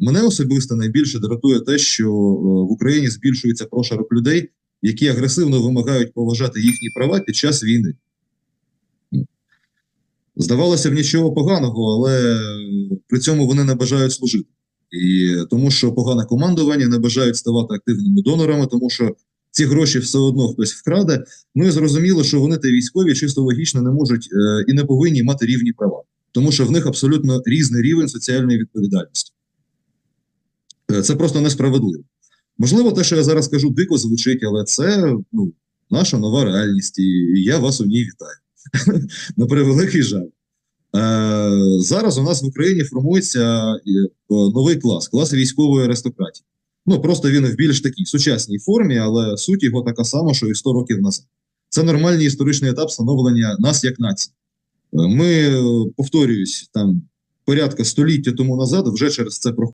Мене особисто найбільше дратує те, що е, в Україні збільшується прошарок людей, які агресивно вимагають поважати їхні права під час війни. Здавалося б, нічого поганого, але при цьому вони не бажають служити. І тому, що погане командування не бажають ставати активними донорами, тому що ці гроші все одно хтось вкраде. Ну і зрозуміло, що вони та військові чисто логічно не можуть е, і не повинні мати рівні права, тому що в них абсолютно різний рівень соціальної відповідальності. Е, Це просто несправедливо. Можливо, те, що я зараз кажу, дико звучить, але це ну, наша нова реальність, і я вас у ній вітаю. На превеликий жаль. Е, зараз у нас в Україні формується е, новий клас, клас військової аристократії. Ну просто він в більш такій сучасній формі, але суть його така сама, що і 100 років назад. Це нормальний історичний етап становлення нас як нації. Ми, повторююсь, там порядка століття тому назад вже через це проходили.